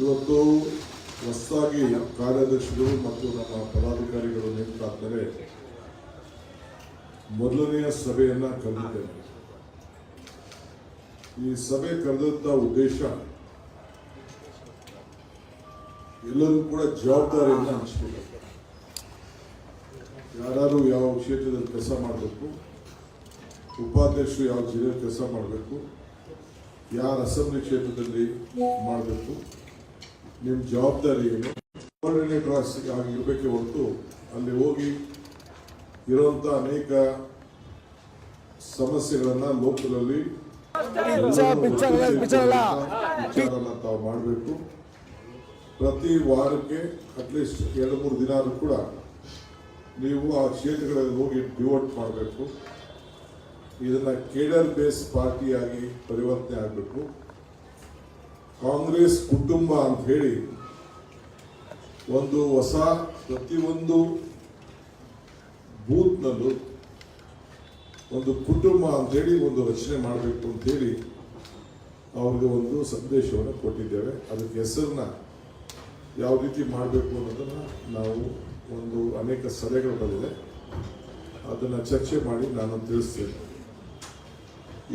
ಇವತ್ತು ಹೊಸದಾಗಿ ಕಾರ್ಯದರ್ಶಿಗಳು ಮತ್ತು ನಮ್ಮ ಪದಾಧಿಕಾರಿಗಳು ನೇಮಕಾಗ್ತಾರೆ. ಮೊದಲನೆಯ ಸಭೆಯನ್ನ ಕರೆದಿದ್ದೇನೆ. ಈ ಸಭೆ ಕರೆದಂತ ಉದ್ದೇಶ ಎಲ್ಲರೂ ಕೂಡ ಜವಾಬ್ದಾರಿಯನ್ನು ಹಂಚಬೇಕು. ಯಾರು ಯಾವ ಕ್ಷೇತ್ರದಲ್ಲಿ ಕೆಲಸ ಮಾಡಬೇಕು ಉಪಾಧ್ಯಕ್ಷರು ಯಾವ ಜಿಲ್ಲೆಯಲ್ಲಿ ಕೆಲಸ ಮಾಡಬೇಕು. ಯಾರ ಅಸೆಂಬ್ಲಿ ಕ್ಷೇತ್ರದಲ್ಲಿ ಮಾಡಬೇಕು. ನಿಮ್ಮ ಜವಾಬ್ದಾರಿ ಏನು? ಕೋಆರ್ಡಿನೇಟರ್ ಆಗಿ ಇರಬೇಕೆ ಹೊರತು ಅಲ್ಲಿ ಹೋಗಿ ಇರುವಂತ ಅನೇಕ ಸಮಸ್ಯೆಗಳನ್ನ ಲೋಕದಲ್ಲಿ ವಿಚಾರನ ತಾವು ಮಾಡಬೇಕು. ಪ್ರತಿ ವಾರಕ್ಕೆ ಅಟ್ಲೀಸ್ಟ್ ಎರಡು ಮೂರು ದಿನ ಕೂಡ ನೀವು ಆ ಕ್ಷೇತ್ರಗಳಲ್ಲಿ ಹೋಗಿ ಡಿವೋಟ್ ಮಾಡಬೇಕು. ಇದನ್ನ ಕೇಡರ್ ಬೇಸ್ ಪಾರ್ಟಿಯಾಗಿ ಪರಿವರ್ತನೆ ಆಗಬೇಕು ಕಾಂಗ್ರೆಸ್ ಕುಟುಂಬ ಅಂತ ಹೇಳಿ ಒಂದು ಹೊಸ ಪ್ರತಿಯೊಂದು ಬೂತ್ನಲ್ಲೂ ಒಂದು ಕುಟುಂಬ ಅಂತೇಳಿ ಒಂದು ರಚನೆ ಮಾಡಬೇಕು ಅಂತ ಹೇಳಿ ಅವ್ರಿಗೆ ಒಂದು ಸಂದೇಶವನ್ನು ಕೊಟ್ಟಿದ್ದೇವೆ. ಅದಕ್ಕೆ ಹೆಸರನ್ನ ಯಾವ ರೀತಿ ಮಾಡಬೇಕು ಅನ್ನೋದನ್ನು ನಾವು ಒಂದು ಅನೇಕ ಸಲಹೆಗಳು ಬಂದಿದೆ. ಅದನ್ನ ಚರ್ಚೆ ಮಾಡಿ ನಾನು ತಿಳಿಸ್ತೇನೆ.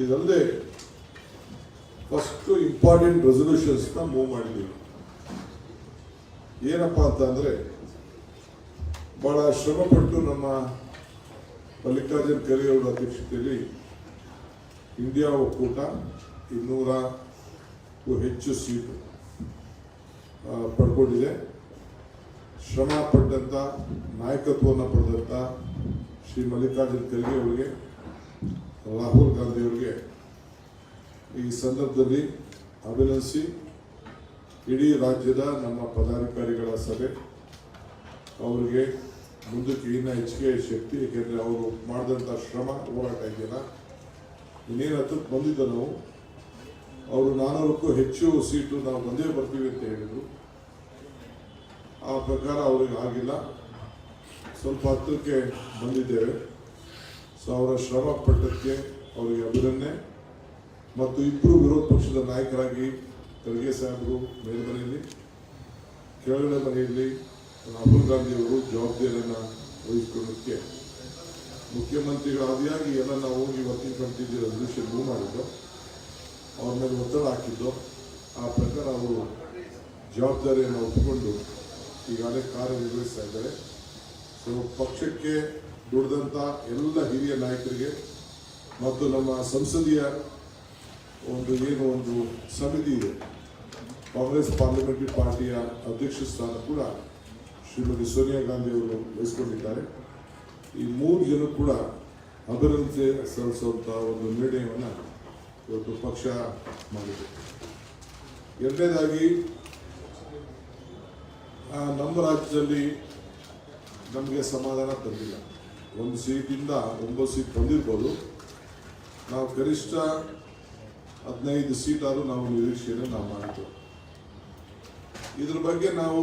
ಇದಲ್ಲದೆ ಫಸ್ಟ್ ಇಂಪಾರ್ಟೆಂಟ್ ರೆಸೊಲ್ಯೂಷನ್ಸ್ನ ಮೂವ್ ಮಾಡಿದ್ದೀವಿ. ಅಂತ ಅಂತಂದ್ರೆ ಬಹಳ ಶ್ರಮಪಟ್ಟು ನಮ್ಮ ಮಲ್ಲಿಕಾರ್ಜುನ್ ಖರ್ಗೆ ಅವರ ಅಧ್ಯಕ್ಷತೆಯಲ್ಲಿ ಇಂಡಿಯಾ ಒಕ್ಕೂಟ ಇನ್ನೂರಕ್ಕೂ ಹೆಚ್ಚು ಸೀಟ್ ಪಡ್ಕೊಂಡಿದೆ. ಶ್ರಮ ಪಟ್ಟಂತ ನಾಯಕತ್ವವನ್ನು ಪಡೆದಂತ ಶ್ರೀ ಮಲ್ಲಿಕಾರ್ಜುನ್ ಖರ್ಗೆ ಅವರಿಗೆ ರಾಹುಲ್ ಗಾಂಧಿಯವರಿಗೆ ಈ ಸಂದರ್ಭದಲ್ಲಿ ಅಭಿನಂದಿಸಿ ಇಡೀ ರಾಜ್ಯದ ನಮ್ಮ ಪದಾಧಿಕಾರಿಗಳ ಸಭೆ. ಅವರಿಗೆ ಮುಂದಕ್ಕೆ ಇನ್ನ ಹೆಚ್ಚಿಗೆ ಶಕ್ತಿ, ಏಕೆಂದರೆ ಅವರು ಮಾಡಿದಂಥ ಶ್ರಮ, ಹೋರಾಟ ಇದೆಯಲ್ಲ. ಇನ್ನೇನು ಹತ್ತಕ್ಕೆ ಬಂದಿದ್ದ ನಾವು, ಅವರು ನಾನ್ನೂರಕ್ಕೂ ಹೆಚ್ಚು ಸೀಟು ನಾವು ಬಂದೇ ಬರ್ತೀವಿ ಅಂತ ಹೇಳಿದರು. ಆ ಪ್ರಕಾರ ಅವ್ರಿಗೆ ಆಗಿಲ್ಲ. ಸ್ವಲ್ಪ ಹತ್ತಕ್ಕೆ ಬಂದಿದ್ದೇವೆ. ಸೊ ಅವರ ಶ್ರಮ ಪಟ್ಟಕ್ಕೆ ಅವರಿಗೆ ಅಭಿನಂದನೆ. ಮತ್ತು ಇಬ್ಬರು ವಿರೋಧ ಪಕ್ಷದ ನಾಯಕರಾಗಿ ಖರ್ಗೆ ಸಾಹೇಬರು ಮೇಲ್ಮನೆಯಲ್ಲಿ, ಕೆಳಗಡೆ ಮನೆಯಲ್ಲಿ ರಾಹುಲ್ ಗಾಂಧಿ ಅವರು ಜವಾಬ್ದಾರಿಯನ್ನು ವಹಿಸಿಕೊಳ್ಳೋಕ್ಕೆ ಮುಖ್ಯಮಂತ್ರಿಗಳು ಆದಿಯಾಗಿ ಎಲ್ಲ ನಾವು ಹೋಗಿ ಕಮಿಟಿ ರೆಸಲ್ಯೂಷನ್ ಮೂವ್ ಮಾಡಿದ್ದು, ಅವ್ರ ಮೇಲೆ ಒತ್ತಡ ಹಾಕಿದ್ದು, ಆ ಪ್ರಕಾರ ಅವರು ಜವಾಬ್ದಾರಿಯನ್ನು ಒಪ್ಪಿಕೊಂಡು ಈಗಾಗಲೇ ಕಾರ್ಯನಿರ್ವಹಿಸ್ತಾ ಇದ್ದಾರೆ. ಸೊ ಪಕ್ಷಕ್ಕೆ ದುಡಿದಂಥ ಎಲ್ಲ ಹಿರಿಯ ನಾಯಕರಿಗೆ ಮತ್ತು ನಮ್ಮ ಸಂಸದೀಯ ಒಂದು ಏನು ಒಂದು ಸಮಿತಿ ಇದೆ. ಕಾಂಗ್ರೆಸ್ ಪಾರ್ಲಿಮೆಂಟರಿ ಪಾರ್ಟಿಯ ಅಧ್ಯಕ್ಷ ಸ್ಥಾನ ಕೂಡ ಶ್ರೀಮತಿ ಸೋನಿಯಾ ಗಾಂಧಿ ಅವರು ವಹಿಸಿಕೊಂಡಿದ್ದಾರೆ. ಈ ಮೂರು ಜನ ಕೂಡ ಅಭಿನಂದನೆ ಸಲ್ಲಿಸುವಂಥ ಒಂದು ನಿರ್ಣಯವನ್ನು ಇವತ್ತು ಪಕ್ಷ ಮಾಡಿದೆ. ಎರಡನೇದಾಗಿ ನಮ್ಮ ರಾಜ್ಯದಲ್ಲಿ ನಮಗೆ ಸಮಾಧಾನ ತಂದಿಲ್ಲ ಒಂದು ಸೀಟಿಂದ ಒಂಬತ್ತು ಸೀಟ್ ಬಂದಿರ್ಬೋದು. ನಾವು ಗರಿಷ್ಠ ಹದಿನೈದು ಸೀಟಾದರೂ ನಾವು ನಿರೀಕ್ಷೆಯನ್ನು ನಾವು ಮಾಡಿದ್ದೇವೆ. ಇದ್ರ ಬಗ್ಗೆ ನಾವು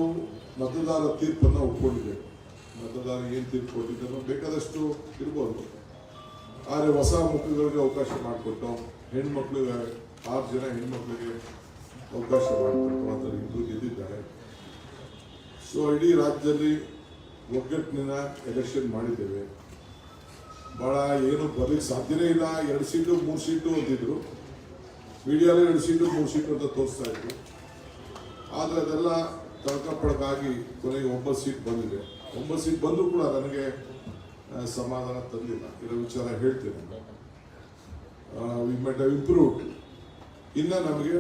ಮತದಾರ ತೀರ್ಪನ್ನು ಒಪ್ಕೊಂಡಿದ್ದೇವೆ. ಮತದಾರ ಏನು ತೀರ್ಪು ಕೊಟ್ಟಿದ್ದಾರೋ ಬೇಕಾದಷ್ಟು ಇರ್ಬೋದು. ಆದರೆ ಹೊಸ ಮುಖಗಳಿಗೆ ಅವಕಾಶ ಮಾಡಿಕೊಟ್ಟು, ಹೆಣ್ಮಕ್ಳಿಗೆ, ಆರು ಜನ ಹೆಣ್ಮಕ್ಳಿಗೆ ಅವಕಾಶ ಮಾಡಿಕೊಟ್ಟು ಅಂತ ಇಬ್ಬರು ಗೆದ್ದಿದ್ದಾರೆ. ಸೊ ಇಡೀ ರಾಜ್ಯದಲ್ಲಿ ಒಗ್ಗಟ್ಟಿನ ಎಲೆಕ್ಷನ್ ಮಾಡಿದ್ದೇವೆ. ಭಾಳ ಏನು ಬರ್ಲಿಕ್ಕೆ ಸಾಧ್ಯನೇ ಇಲ್ಲ. ಎರಡು ಸೀಟು, ಮೂರು ಸೀಟು ಅಂತಿದ್ರು. ಮೀಡಿಯಾಲೇ ಎರಡು ಸೀಟು, ಮೂರು ಸೀಟು ಅಂತ ತೋರಿಸ್ತಾ ಇದ್ರು. ಆದರೆ ಅದೆಲ್ಲ ತಡ್ಕಪಡ್ಕಾಗಿ ಕೊನೆಗೆ ಒಂಬತ್ತು ಸೀಟ್ ಬಂದಿದೆ. ಒಂಬತ್ತು ಸೀಟ್ ಬಂದರೂ ಕೂಡ ನನಗೆ ಸಮಾಧಾನ ತಂದಿಲ್ಲ. ಇರೋ ವಿಚಾರ ಹೇಳ್ತೀನಿ. ವಿ ಮೆಟ್ ಹವ್ ಇಂಪ್ರೂವ್ಡ್ ಇನ್ನು ನಮಗೆ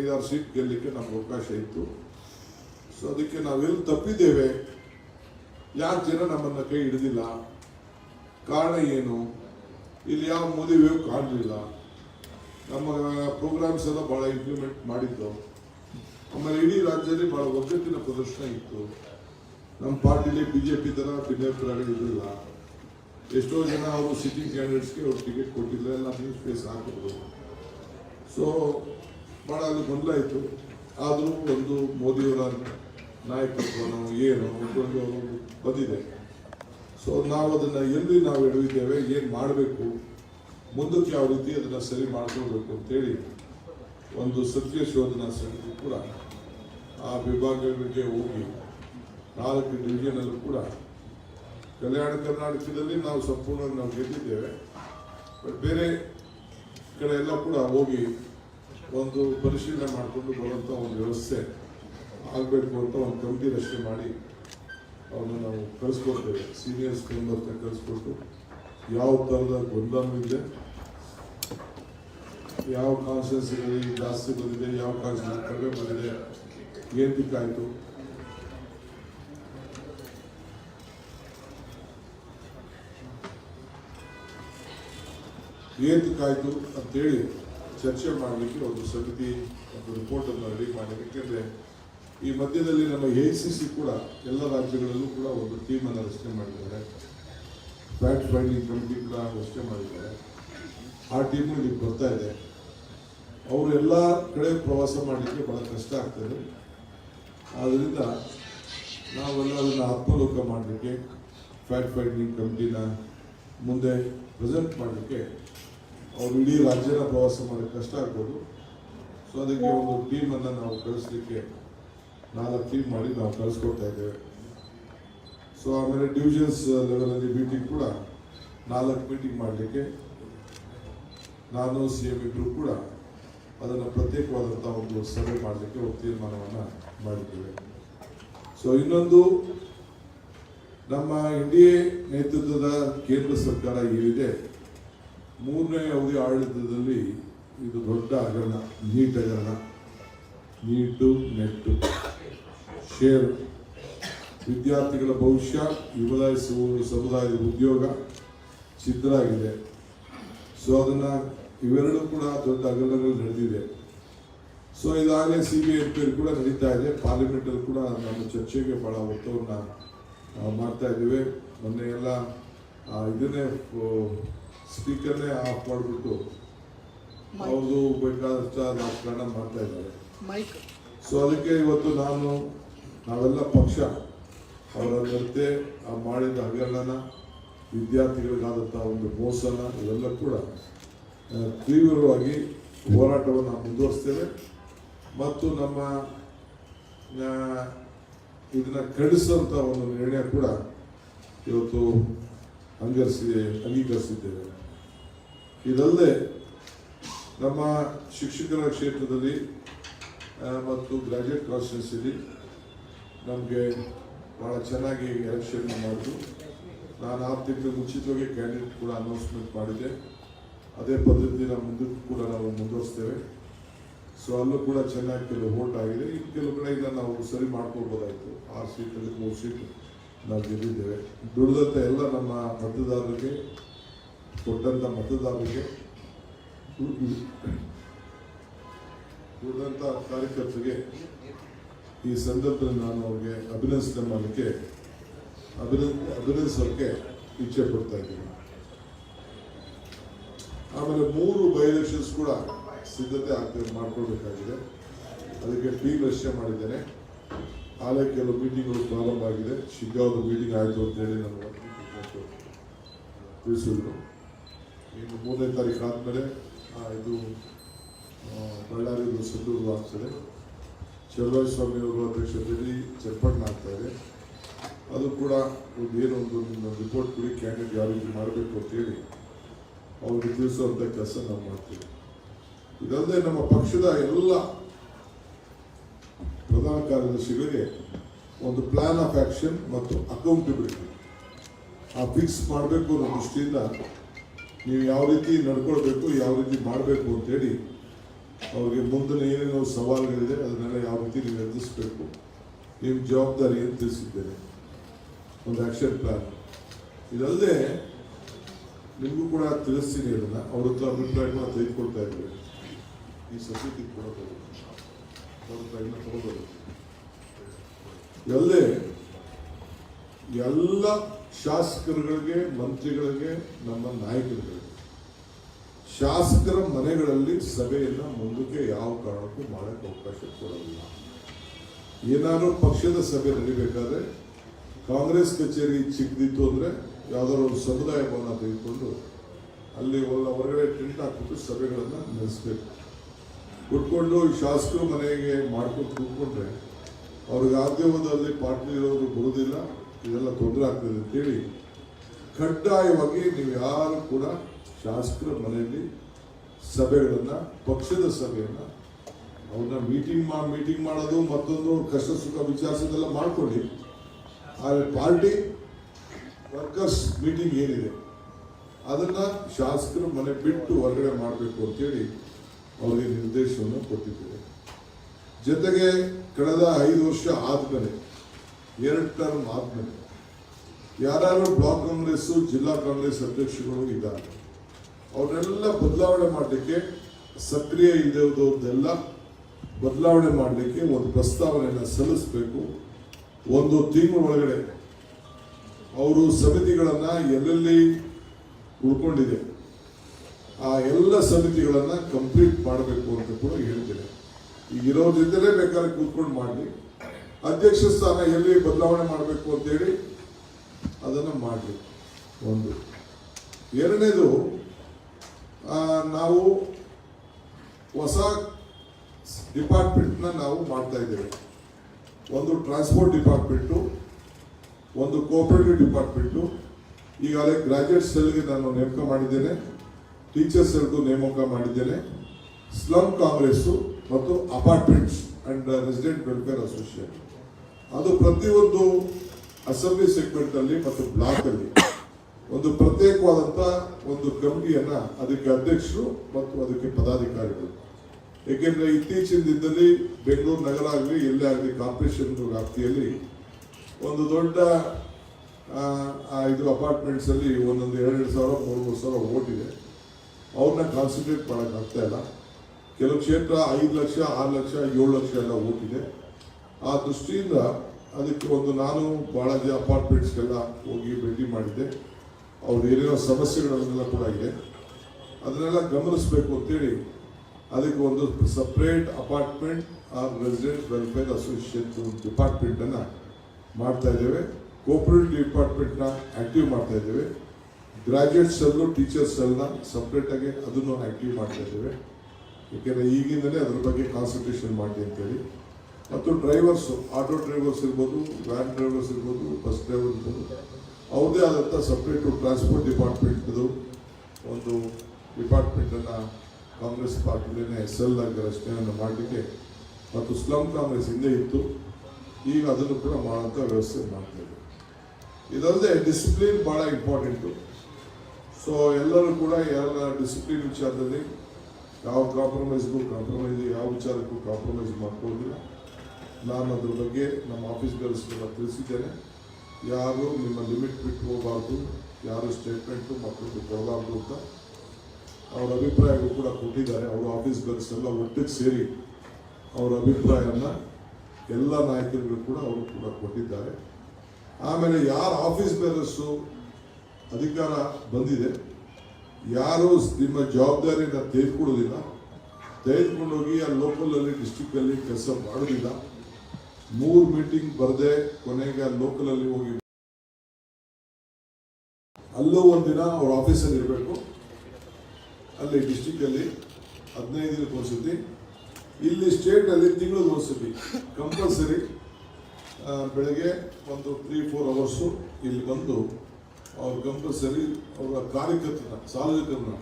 ಐದಾರು ಸೀಟ್ ಗೆಲ್ಲಲಿಕ್ಕೆ ನಮ್ಗೆ ಅವಕಾಶ ಇತ್ತು. ಸೊ ಅದಕ್ಕೆ ನಾವೆಲ್ಲಿ ತಪ್ಪಿದ್ದೇವೆ. ಯಾರು ಜನ ನಮ್ಮನ್ನು ಕೈ ಹಿಡಿದಿಲ್ಲ? ಕಾರಣ ಏನು? ಇಲ್ಲಿ ಯಾವ ಮೋದಿ ವೇವ್ ಕಾಣಲಿಲ್ಲ. ನಮ್ಮ ಪ್ರೋಗ್ರಾಮ್ಸ್ ಎಲ್ಲ ಭಾಳ ಇಂಪ್ಲಿಮೆಂಟ್ ಮಾಡಿದ್ದು. ಆಮೇಲೆ ಇಡೀ ರಾಜ್ಯದಲ್ಲಿ ಭಾಳ ಒಗ್ಗಟ್ಟಿನ ಪ್ರದರ್ಶನ ಇತ್ತು. ನಮ್ಮ ಪಾರ್ಟಿಲಿ ಬಿ ಜೆ ಪಿ ಥರ ಭಿನ್ನಾಭಿಪ್ರಾಯಗಳಿರಲಿಲ್ಲ ಎಷ್ಟೋ ಜನ ಅವರು ಸಿಟ್ಟಿಂಗ್ ಕ್ಯಾಂಡಿಡೇಟ್ಸ್ಗೆ ಅವ್ರು ಟಿಕೆಟ್ ಕೊಟ್ಟಿಲ್ಲ ಎಲ್ಲ ನ್ಯೂಸ್ ಫೇಸ್ ಹಾಕಿದ್ರು. ಸೊ ಭಾಳ ಅಲ್ಲಿ ಗೊಂದಲ ಇತ್ತು. ಆದರೂ ಒಂದು ಮೋದಿಯವರ ನಾಯಕತ್ವನೋ ಏನೋ? ಒಂದು ಬಂದಿದೆ. ಸೊ ನಾವು ಅದನ್ನು ಎಲ್ಲಿ ನಾವು ಎಡವಿದ್ದೇವೆ ಏನು ಮಾಡಬೇಕು, ಮುಂದಕ್ಕೆ ಯಾವ ರೀತಿ ಅದನ್ನು ಸರಿ ಮಾಡ್ಕೊಳ್ಬೇಕು ಅಂತೇಳಿ ಒಂದು ಸತ್ಯ ಶೋಧನಾ ಸಮಿತಿ ಕೂಡ ಆ ವಿಭಾಗಗಳಿಗೆ ಹೋಗಿ ನಾಲ್ಕು ಡಿವಿಷನಲ್ಲೂ ಕೂಡ ಕಲ್ಯಾಣ ಕರ್ನಾಟಕದಲ್ಲಿ ನಾವು ಸಂಪೂರ್ಣ ನಾವು ಗೆದ್ದಿದ್ದೇವೆ. ಬಟ್ ಬೇರೆ ಕಡೆ ಎಲ್ಲ ಕೂಡ ಹೋಗಿ ಒಂದು ಪರಿಶೀಲನೆ ಮಾಡಿಕೊಂಡು ಬರುವಂಥ ಒಂದು ವ್ಯವಸ್ಥೆ ಆಗಬೇಕು ಅಂತ ಒಂದು ಕಮಿಟಿ ರಚನೆ ಮಾಡಿ ಅವ್ರನ್ನ ನಾವು ಕಳಿಸ್ಕೊಡ್ತೇವೆ. ಸೀನಿಯರ್ಸ್ ಮೆಂಬರ್ಸ್ನ ಕಳಿಸ್ಕೊಟ್ಟು ಯಾವ ಥರದ ಗೊಂದಲ ಇದೆ ಯಾವ ಕಾನ್ಸ್ಟಿಟ್ಯೂನ್ಸಿಗಳಲ್ಲಿ ಜಾಸ್ತಿ ಬಂದಿದೆ, ಯಾವ ಕಾನ್ಸ್ಟೆನ್ಸ್ ಕಡಿಮೆ ಬಂದಿದೆ ಏನಕ್ಕಾಯಿತು ಏನಕ್ಕಾಯಿತು ಅಂತೇಳಿ ಚರ್ಚೆ ಮಾಡಲಿಕ್ಕೆ ಒಂದು ಸಮಿತಿ, ಒಂದು ರಿಪೋರ್ಟನ್ನು ರೆಡಿ ಮಾಡಲಿಕ್ಕೆ ಈ ಮಧ್ಯದಲ್ಲಿ ನಮ್ಮ ಎ ಸಿ ಸಿ ಕೂಡ ಎಲ್ಲ ರಾಜ್ಯಗಳಲ್ಲೂ ಕೂಡ ಒಂದು ಟೀಮನ್ನು ರಚನೆ ಮಾಡಿದ್ದಾರೆ. ಫ್ಯಾಕ್ಟ್ ಫೈಂಡಿಂಗ್ ಕಮಿಟಿ ಕೂಡ ರಚನೆ ಮಾಡಿದ್ದಾರೆ. ಆ ಟೀಮು ಇಲ್ಲಿಗೆ ಬರ್ತಾ ಇದೆ. ಅವರು ಎಲ್ಲ ಕಡೆ ಪ್ರವಾಸ ಮಾಡಲಿಕ್ಕೆ ಬಹಳ ಕಷ್ಟ ಆಗ್ತದೆ. ಆದ್ದರಿಂದ ನಾವೆಲ್ಲ ಅದನ್ನು ಆತ್ಮಲೋಕ ಮಾಡಲಿಕ್ಕೆ ಫ್ಯಾಕ್ಟ್ ಫೈಂಡಿಂಗ್ ಕಮಿಟಿನ ಮುಂದೆ ಪ್ರೆಸೆಂಟ್ ಮಾಡಲಿಕ್ಕೆ ಅವರು ಇಡೀ ರಾಜ್ಯನ ಪ್ರವಾಸ ಮಾಡೋಕ್ಕೆ ಕಷ್ಟ ಆಗ್ಬೋದು. ಸೊ ಅದಕ್ಕೆ ಒಂದು ಟೀಮನ್ನು ನಾವು ಕಳಿಸ್ಲಿಕ್ಕೆ ನಾಲ್ಕು ಕ್ಲೀನ್ ಮಾಡಿ ನಾವು ಕಳಿಸ್ಕೊಡ್ತಾ ಇದ್ದೇವೆ. ಸೊ ಆಮೇಲೆ ಡಿವಿಷನ್ಸ್ ಲೆವೆಲಲ್ಲಿ ಮೀಟಿಂಗ್ ಕೂಡ ನಾಲ್ಕು ಮೀಟಿಂಗ್ ಮಾಡಲಿಕ್ಕೆ ನಾನು ಸಿ ಎಂ ಇಬ್ಬರು ಕೂಡ ಅದನ್ನು ಪ್ರತ್ಯೇಕವಾದಂಥ ಒಂದು ಸಭೆ ಮಾಡಲಿಕ್ಕೆ ಒಂದು ತೀರ್ಮಾನವನ್ನು ಮಾಡಿದ್ದೇವೆ. ಸೊ ಇನ್ನೊಂದು ನಮ್ಮ ಇಂಡಿಯಾ ನೇತೃತ್ವದ ಕೇಂದ್ರ ಸರ್ಕಾರ ಏನಿದೆ, ಮೂರನೇ ಅವಧಿ ಆಡಳಿತದಲ್ಲಿ ಇದು ದೊಡ್ಡ ಹಗರಣ, ನೀಟ್ ಹಗರಣ, ನೀಟು ನೆಟ್ಟು. ಶೇರ್ ವಿದ್ಯಾರ್ಥಿಗಳ ಭವಿಷ್ಯ ಯುವ ಸಮು- ಸಮುದಾಯದ ಉದ್ಯೋಗ ಛಿದ್ರ ಆಗಿದೆ ಸೊ ಅದನ್ನ ಇವೆರಡೂ ಕೂಡ ದೊಡ್ಡ ಅಗಲಗಳು ನಡೆದಿದೆ. ಸೊ ಇದಾಗಲೇ ಸಿ ಬಿ ಎನ್ಕ್ವೈರಿ ಕೂಡ ನಡೀತಾ ಇದೆ. ಪಾರ್ಲಿಮೆಂಟ್ ಅಲ್ಲಿ ಕೂಡ ನಮ್ಮ ಚರ್ಚೆಗೆ ಬಹಳ ಒತ್ತವನ್ನ ಮಾಡ್ತಾ ಇದ್ದೀವಿ. ಮೊನ್ನೆ ಎಲ್ಲ ಇದನ್ನೇ ಸ್ಪೀಕರ್ನೇ ಆಫ್ ಮಾಡಿಬಿಟ್ಟು ಅವರು ಬೇಕಾದಷ್ಟು ರಾಜಕಾರಣ ಮಾಡ್ತಾ ಇದ್ದಾರೆ. ಸೊ ಅದಕ್ಕೆ ಇವತ್ತು ನಾನು ನಾವೆಲ್ಲ ಪಕ್ಷ. ಅವರ ನೃತ್ಯ ಆ ಮಾಡಿದ ಹಗರಣನ ವಿದ್ಯಾರ್ಥಿಗಳಿಗಾದಂಥ ಒಂದು ಮೋಸನ ಇವೆಲ್ಲ ಕೂಡ ತೀವ್ರವಾಗಿ ಹೋರಾಟವನ್ನು ಮುಂದುವರಿಸ್ತೇವೆ. ಮತ್ತು ನಮ್ಮ ಇದನ್ನು ಖಂಡಿಸುವಂಥ ಒಂದು ನಿರ್ಣಯ ಕೂಡ ಇವತ್ತು ಅಂಗರಿಸಿ ಅಂಗೀಕರಿಸಿದ್ದೇವೆ. ಇದಲ್ಲದೆ ನಮ್ಮ ಶಿಕ್ಷಕರ ಕ್ಷೇತ್ರದಲ್ಲಿ ಮತ್ತು ಗ್ರಾಜುಯೇಟ್ ಕಾನ್ಸ್ಟಿಟ್ಯೂನ್ಸಿಲಿ ನಮಗೆ ಭಾಳ ಚೆನ್ನಾಗಿ ಎಲೆಕ್ಷನ್ ಮಾಡಿದ್ರು ನಾನು ಆರು ತಿಂಗಳು ಮುಂಚಿತವಾಗಿ ಕ್ಯಾಂಡಿಡೇಟ್ ಕೂಡ ಅನೌನ್ಸ್ಮೆಂಟ್ ಮಾಡಿದೆ. ಅದೇ ಪದ್ಧತಿನ ಮುಂದಕ್ಕೂ ಕೂಡ ನಾವು ಮುಂದುವರಿಸ್ತೇವೆ. ಸೊ ಅಲ್ಲೂ ಕೂಡ ಚೆನ್ನಾಗಿ ಕೆಲವು ವೋಟ್ ಆಗಿದೆ. ಇನ್ನು ಕೆಲವು ಕಡೆ ಇದನ್ನು ನಾವು ಸರಿ ಮಾಡ್ಕೊಳ್ಬೋದಾಯಿತು. ಆರು ಸೀಟಲ್ಲಿ, ಮೂರು ಸೀಟ್ ನಾವು ಗೆದ್ದಿದ್ದೇವೆ. ದುಡಿದಂಥ ಎಲ್ಲ ನಮ್ಮ ಮತದಾರರಿಗೆ ಕೊಟ್ಟಂಥ ಮತದಾರರಿಗೆ ದುಡಿದಂಥ ಕಾರ್ಯಕರ್ತರಿಗೆ ಈ ಸಂದರ್ಭದಲ್ಲಿ ನಾನು ಅವ್ರಿಗೆ ಅಭಿನಂದನೆ ಮಾಡಲಿಕ್ಕೆ ಅಭಿನಂದ ಅಭಿನಂದಿಸೋಕ್ಕೆ ಇಚ್ಛೆ ಪಡ್ತಾ ಇದ್ದೀನಿ. ಆಮೇಲೆ ಮೂರು ಬೈ ಎಲೆಕ್ಷನ್ಸ್ ಕೂಡ ಸಿದ್ಧತೆ ಆಗ್ತದೆ ಮಾಡ್ಕೊಳ್ಬೇಕಾಗಿದೆ. ಅದಕ್ಕೆ ಟೀಮ್ ರಚನೆ ಮಾಡಿದ್ದೇನೆ. ಆಲೇ ಕೆಲವು ಮೀಟಿಂಗ್ಗಳು ಪ್ರಾರಂಭ ಆಗಿದೆ. ಶಿಗ್ಗಾವದ ಮೀಟಿಂಗ್ ಆಯಿತು ಅಂತೇಳಿ ನಾನು ತಿಳಿಸಿದ್ರು. ಇನ್ನು ಮೂರನೇ ತಾರೀಕು ಆದಮೇಲೆ ಇದು ಬಳ್ಳಾರಿ ಸದ್ದೂರು ಆಗ್ತದೆ. ಚಲುವಾಯಿ ಸ್ವಾಮಿ ಅವರು ಅಧ್ಯಕ್ಷತೆಯಲ್ಲಿ ಚರ್ಪಣ್ಣ ಇದೆ. ಅದು ಕೂಡ ಒಂದು ಏನೋ ಒಂದು ರಿಪೋರ್ಟ್ ಕೊಡಿ ಕ್ಯಾಂಡಿಡೇಟ್ ಯಾವ ರೀತಿ ಮಾಡಬೇಕು ಅಂತೇಳಿ ಅವ್ರಿಗೆ ತಿಳಿಸುವಂಥ ಕೆಲಸ ನಾವು ಮಾಡ್ತೀವಿ. ಇದಲ್ಲದೆ ನಮ್ಮ ಪಕ್ಷದ ಎಲ್ಲ ಪ್ರಧಾನ ಕಾರ್ಯದರ್ಶಿಗಳಿಗೆ ಒಂದು ಪ್ಲಾನ್ ಆಫ್ ಆಕ್ಷನ್ ಮತ್ತು ಅಕೌಂಟಬಿಲಿಟಿ ಆ ಫಿಕ್ಸ್ ಮಾಡಬೇಕು ಅನ್ನೋ ದೃಷ್ಟಿಯಿಂದ ನೀವು ಯಾವ ರೀತಿ ನಡ್ಕೊಳ್ಬೇಕು, ಯಾವ ರೀತಿ ಮಾಡಬೇಕು ಅಂತೇಳಿ ಅವ್ರಿಗೆ ಮುಂದಿನ ಏನೇನೋ ಸವಾಲುಗಳಿದೆ, ಅದನ್ನೆಲ್ಲ ಯಾವ ರೀತಿ ನೀವು ಎದುರಿಸಬೇಕು ನಿಮ್ಮ ಜವಾಬ್ದಾರಿ ಏನು ತಿಳಿಸಿದ್ದೇನೆ? ಒಂದು ಆಕ್ಷನ್ ಪ್ಲಾನ್ ಇದಲ್ಲದೆ ನಿಮಗೂ ಕೂಡ ತಿಳಿಸ್ತೀನಿ ಅದನ್ನು. ಅವ್ರ ಹತ್ರ ಅಭಿಪ್ರಾಯ ತೆಗೆದುಕೊಳ್ತಾ ಇದ್ದೇವೆ ಈ ಸೊಸೈಟಿ ಕೂಡ ಅವ್ರ ಹತ್ರ ಇನ್ನೂ ತಗೋಬೋದು ಇದಲ್ಲದೆ ಎಲ್ಲ ಶಾಸಕರುಗಳಿಗೆ, ಮಂತ್ರಿಗಳಿಗೆ, ನಮ್ಮ ನಾಯಕರುಗಳಿಗೆ ಶಾಸಕರ ಮನೆಗಳಲ್ಲಿ ಸಭೆಯನ್ನ ಮುಂದಕ್ಕೆ ಯಾವ ಕಾರಣಕ್ಕೂ ಮಾಡಕ್ಕೆ ಅವಕಾಶ ಕೊಡೋದಿಲ್ಲ. ಏನಾದ್ರು ಪಕ್ಷದ ಸಭೆ ನಡಿಬೇಕಾದ್ರೆ ಕಾಂಗ್ರೆಸ್ ಕಚೇರಿ ಚಿಕ್ಕದಿತ್ತು ಅಂದ್ರೆ ಯಾವ್ದಾದ್ರು ಒಂದು ಸಮುದಾಯ ಭವನ ತೆಗೆದುಕೊಂಡು ಅಲ್ಲಿ ಒಲ್ಲ ಹೊರಗಡೆ ಟೆಂಟ್ ಹಾಕ್ಬಿಟ್ಟು ಸಭೆಗಳನ್ನು ನಡೆಸಬೇಕು. ಕುಟ್ಕೊಂಡು ಶಾಸಕರು ಮನೆಗೆ ಮಾಡ್ಕೊಂಡು ಕೂತ್ಕೊಂಡ್ರೆ ಅವ್ರಿಗೆ ಆದ್ಯಮದಲ್ಲಿ ಪಾರ್ಟಿ ಇರೋರು ಬರೋದಿಲ್ಲ, ಇದೆಲ್ಲ ತೊಂದರೆ ಆಗ್ತದೆ ಅಂತೇಳಿ ಕಡ್ಡಾಯವಾಗಿ ನೀವು ಯಾರು ಕೂಡ ಶಾಸಕರ ಮನೆಯಲ್ಲಿ ಸಭೆಗಳನ್ನು, ಪಕ್ಷದ ಸಭೆಯನ್ನು, ಅವ್ರನ್ನ ಮೀಟಿಂಗ್ ಮಾ ಮೀಟಿಂಗ್ ಮಾಡೋದು ಮತ್ತೊಂದು ಕಷ್ಟ ಸುಖ ವಿಚಾರಿಸೋದೆಲ್ಲ ಮಾಡ್ಕೊಳ್ಳಿ ಆದರೆ ಪಾರ್ಟಿ ವರ್ಕರ್ಸ್ ಮೀಟಿಂಗ್ ಏನಿದೆ? ಅದನ್ನ ಶಾಸಕರು ಮನೆ ಬಿಟ್ಟು ಹೊರಗಡೆ ಮಾಡಬೇಕು ಅಂತೇಳಿ ಅವರಿಗೆ ನಿರ್ದೇಶನವನ್ನು ಕೊಟ್ಟಿದ್ದೇವೆ. ಜೊತೆಗೆ ಕಳೆದ ಐದು ವರ್ಷ ಆದ್ಮೇಲೆ, ಎರಡು ಟರ್ಮ್ ಆದಮೇಲೆ, ಯಾರ್ಯಾರು ಬ್ಲಾಕ್ ಕಾಂಗ್ರೆಸ್ ಜಿಲ್ಲಾ ಕಾಂಗ್ರೆಸ್ ಅಧ್ಯಕ್ಷರುಗಳು ಇದ್ದಾರೆ? ಅವರೆಲ್ಲ ಬದಲಾವಣೆ ಮಾಡಲಿಕ್ಕೆ ಸಕ್ರಿಯ ಇದ್ದವ್ರದ್ದೆಲ್ಲ ಬದಲಾವಣೆ ಮಾಡಲಿಕ್ಕೆ ಒಂದು ಪ್ರಸ್ತಾವನೆಯನ್ನು ಸಲ್ಲಿಸಬೇಕು. ಒಂದು ತಿಂಗಳ ಒಳಗಡೆ ಅವರು ಸಮಿತಿಗಳನ್ನು ಎಲ್ಲೆಲ್ಲಿ ಉಳ್ಕೊಂಡಿದೆ, ಆ ಎಲ್ಲ ಸಮಿತಿಗಳನ್ನ ಕಂಪ್ಲೀಟ್ ಮಾಡಬೇಕು ಅಂತ ಕೂಡ ಹೇಳ್ತೇನೆ ಈಗ ಇರೋ ಜೊತೆಲೇ ಬೇಕಾದ್ರೆ ಕೂತ್ಕೊಂಡು ಮಾಡಲಿ. ಅಧ್ಯಕ್ಷ ಸ್ಥಾನ ಎಲ್ಲಿ ಬದಲಾವಣೆ ಮಾಡಬೇಕು ಅಂತೇಳಿ ಅದನ್ನು ಮಾಡಲಿ. ಒಂದು. ಎರಡನೇದು ನಾವು ಹೊಸ ಡಿಪಾರ್ಟ್ಮೆಂಟ್ನ ನಾವು ಮಾಡ್ತಾ ಇದ್ದೇವೆ. ಒಂದು ಟ್ರಾನ್ಸ್ಪೋರ್ಟ್ ಡಿಪಾರ್ಟ್ಮೆಂಟು, ಒಂದು ಕೋಆಪರೇಟಿವ್ ಡಿಪಾರ್ಟ್ಮೆಂಟು, ಈಗಾಗಲೇ ಗ್ರಾಜುಯೇಟ್ ಸೆಲ್ಗೆ ನಾನು ನೇಮಕ ಮಾಡಿದ್ದೇನೆ, ಟೀಚರ್ಸ್ ಸೆಲ್ಗೂ ನೇಮಕ ಮಾಡಿದ್ದೇನೆ ಸ್ಲಮ್ ಕಾಂಗ್ರೆಸ್ಸು ಮತ್ತು apartments and resident welfare association ಅದು ಪ್ರತಿಯೊಂದು ಅಸೆಂಬ್ಲಿ ಸೆಗ್ಮೆಂಟಲ್ಲಿ ಮತ್ತು ಬ್ಲಾಕ್ ಅಲ್ಲಿ ಒಂದು ಪ್ರತ್ಯೇಕವಾದಂತ ಒಂದು ಕಮಿಟಿಯನ್ನ ಅದಕ್ಕೆ ಅಧ್ಯಕ್ಷರು ಮತ್ತು ಅದಕ್ಕೆ ಪದಾಧಿಕಾರಿಗಳು. ಏಕೆಂದರೆ ಇತ್ತೀಚಿನ ದಿನದಲ್ಲಿ ಬೆಂಗಳೂರು ನಗರ ಆಗಲಿ, ಎಲ್ಲೇ ಆಗಲಿ ಕಾರ್ಪೊರೇಷನ್ ವ್ಯಾಪ್ತಿಯಲ್ಲಿ ಒಂದು ದೊಡ್ಡ ಇದು ಅಪಾರ್ಟ್ಮೆಂಟ್ಸ್ ಅಲ್ಲಿ ಒಂದೊಂದು ಎರಡೆರಡು ಸಾವಿರ ಮೂರು ಮೂರು ಸಾವಿರ ಓಟ್ ಇದೆ. ಅವ್ರನ್ನ ಕಾನ್ಸಂಟ್ರೇಟ್ ಮಾಡೋಕ್ಕಾಗ್ತಾ ಇಲ್ಲ. ಕೆಲವು ಕ್ಷೇತ್ರ ಐದು ಲಕ್ಷ, ಆರು ಲಕ್ಷ, ಏಳು ಲಕ್ಷ ಎಲ್ಲ ಓಟಿದೆ ಆ ದೃಷ್ಟಿಯಿಂದ ಅದಕ್ಕೆ ಒಂದು ನಾನು ಬಹಳ ಅಪಾರ್ಟ್ಮೆಂಟ್ಸ್ಗೆಲ್ಲ ಹೋಗಿ ಭೇಟಿ ಮಾಡಿದ್ದೆ. ಅವ್ರು ಏನೇನೋ ಸಮಸ್ಯೆಗಳನ್ನೆಲ್ಲ ಕೂಡ ಇದೆ. ಅದನ್ನೆಲ್ಲ ಗಮನಿಸಬೇಕು ಅಂತೇಳಿ ಅದಕ್ಕೆ ಒಂದು separate apartment or resident welfare association department ಅನ್ನ ಮಾಡ್ತಾ ಇದ್ದೇವೆ. ಕೋಪರೇಟಿವ್ ಡಿಪಾರ್ಟ್ಮೆಂಟ್ ಆ್ಯಕ್ಟಿವ್ ಮಾಡ್ತಾ ಇದ್ದೇವೆ. ಗ್ರಾಜುಯೇಟ್ ಸೆಲ್ಲು ಟೀಚರ್ಸ್ ಸೆಲ್ನ ಸಪ್ರೇಟ್ ಆಗಿ ಅದನ್ನು ಆಕ್ಟಿವ್ ಮಾಡ್ತಾ ಇದ್ದೇವೆ. ಏಕೆಂದರೆ ಈಗಿಂದಲೇ ಅದ್ರ ಬಗ್ಗೆ ಕಾನ್ಸಂಟ್ರೇಷನ್ ಮಾಡಿ ಅಂತೇಳಿ. ಮತ್ತು ಡ್ರೈವರ್ಸ್ ಆಟೋ ಡ್ರೈವರ್ಸ್ ಇರ್ಬೋದು ವ್ಯಾನ್ ಡ್ರೈವರ್ಸ್ ಇರ್ಬೋದು ಬಸ್ ಡ್ರೈವರ್ ಇರ್ಬೋದು ಅವ್ರದ್ದೇ ಆದಂಥ ಸಪ್ರೇಟು ಟ್ರಾನ್ಸ್ಪೋರ್ಟ್ ಡಿಪಾರ್ಟ್ಮೆಂಟ್ದು ಒಂದು ಡಿಪಾರ್ಟ್ಮೆಂಟನ್ನು ಕಾಂಗ್ರೆಸ್ ಪಾರ್ಟಿಲೇನೆ ಎಸ್ ಎಲ್ ಆಗಿ ರಚನೆಯನ್ನು ಮಾಡಲಿಕ್ಕೆ ಮತ್ತು ಸ್ಲಮ್ ಕಾಂಗ್ರೆಸ್ ಹಿಂದೆ ಇತ್ತು. ಈಗ ಅದನ್ನು ಕೂಡ ಮಾಡೋಂಥ ವ್ಯವಸ್ಥೆ ಮಾಡ್ತೇವೆ ಇದಲ್ಲದೆ ಡಿಸಿಪ್ಲಿನ್ ಭಾಳ ಇಂಪಾರ್ಟೆಂಟು ಸೊ ಎಲ್ಲರೂ ಕೂಡ ಎಲ್ಲ ಡಿಸಿಪ್ಲಿನ್ ವಿಚಾರದಲ್ಲಿ ಯಾವ ಕಾಂಪ್ರಮೈಸ್ಗೂ ಕಾಂಪ್ರಮೈಸ್ ಯಾವ ವಿಚಾರಕ್ಕೂ ಕಾಂಪ್ರಮೈಸ್ ಮಾಡ್ಕೊಳ್ಳೋದಿಲ್ಲ ನಾನು ಅದ್ರ ಬಗ್ಗೆ ನಮ್ಮ ಆಫೀಸ್ ಗರ್ಲ್ಸ್ಗೆಲ್ಲ ತಿಳಿಸಿದ್ದೇನೆ. ಯಾರು ನಿಮ್ಮ ಲಿಮಿಟ್ ಬಿಟ್ಟು ಹೋಗಬಾರ್ದು, ಯಾರು ಸ್ಟೇಟ್ಮೆಂಟು ಮಕ್ಕಳಿಗೆ ಕೊಡಬಾರ್ದು ಅಂತ ಅವ್ರ ಅಭಿಪ್ರಾಯಗಳು ಕೂಡ ಕೊಟ್ಟಿದ್ದಾರೆ. ಅವರ ಆಫೀಸ್ ಗರ್ಲ್ಸ್ ಎಲ್ಲ ಒಟ್ಟಿಗೆ ಸೇರಿ ಅವರ ಅಭಿಪ್ರಾಯನ ಎಲ್ಲ ನಾಯಕರುಗಳು ಕೂಡ ಅವರು ಕೂಡ ಕೊಟ್ಟಿದ್ದಾರೆ. ಆಮೇಲೆ ಯಾರ ಆಫೀಸ್ ಬೇರಸ್ಸು ಅಧಿಕಾರ ಬಂದಿದೆ, ಯಾರು ನಿಮ್ಮ ಜವಾಬ್ದಾರಿಯನ್ನು ತೆಗೆದುಕೊಡೋದಿಲ್ಲ ತೆಗೆದುಕೊಂಡೋಗಿ ಆ ಲೋಕಲಲ್ಲಿ ಡಿಸ್ಟಿಕ್ಕಲ್ಲಿ ಕೆಲಸ ಮಾಡೋದಿಲ್ಲ. ಮೂರು ಮೀಟಿಂಗ್ ಬರದೆ ಕೊನೆಗೆ ಲೋಕಲಲ್ಲಿ ಹೋಗಿ ಅಲ್ಲೂ ಒಂದಿನ ಅವ್ರ ಆಫೀಸಲ್ಲಿ ಇರಬೇಕು. ಅಲ್ಲಿ ಡಿಸ್ಟಿಕ್ಕಲ್ಲಿ ಹದಿನೈದು ದಿನಕ್ಕೆ ಒಂದ್ಸತಿ ಇಲ್ಲಿ ಸ್ಟೇಟಲ್ಲಿ ತಿಂಗಳಿಗೆ ಒಂದ್ಸತಿ ಕಂಪಲ್ಸರಿ ಬೆಳಗ್ಗೆ ಒಂದು ತ್ರೀ ಫೋರ್ ಅವರ್ಸು ಇಲ್ಲಿ ಬಂದು ಅವ್ರ ಕಂಪಲ್ಸರಿ ಅವರ ಕಾರ್ಯಕರ್ತನ, ಸಾರ್ವಜನಿಕರನ್ನ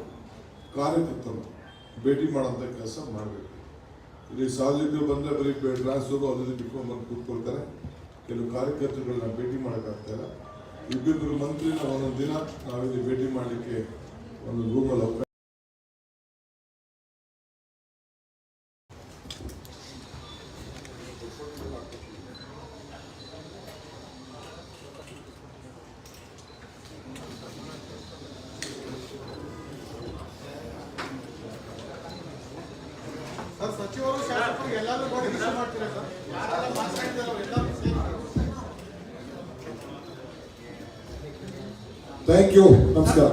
ಕಾರ್ಯಕರ್ತನ ಭೇಟಿ ಮಾಡೋಂಥ ಕೆಲಸ ಮಾಡಬೇಕು. ಇಲ್ಲಿ ಸಾರ್ವಜನಿಕರು ಬಂದರೆ ಬರೀ ಟ್ರಾನ್ಸ್ಫರು ಅದನ್ನು ಬಿಟ್ಕೊಂಡು ಬಂದು ಕೂತ್ಕೊಳ್ತಾರೆ. ಕೆಲವು ಕಾರ್ಯಕರ್ತರುಗಳನ್ನ ಭೇಟಿ ಮಾಡೋಕ್ಕಾಗ್ತಾ ಇಲ್ಲ. ಇಬ್ಬಿಬ್ಬರು ಮಂತ್ರಿನ ಒಂದೊಂದು ದಿನ ನಾವಿಲ್ಲಿ ಭೇಟಿ ಮಾಡಲಿಕ್ಕೆ ಒಂದು ರೂಮಲ್ಲಿ ಅವಕಾಶ ಸಚಿವರು ಶಾಸಕರು ಎಲ್ಲರೂ ಕೂಡ ವಿಷಯ ಮಾಡ್ತೀರಾ ಸರ್? ಯಾರೆಲ್ಲ ಮಾತಾಡಿದಾರೋ ಎಲ್ಲರೂ ಥ್ಯಾಂಕ್ ಯು ನಮಸ್ಕಾರ.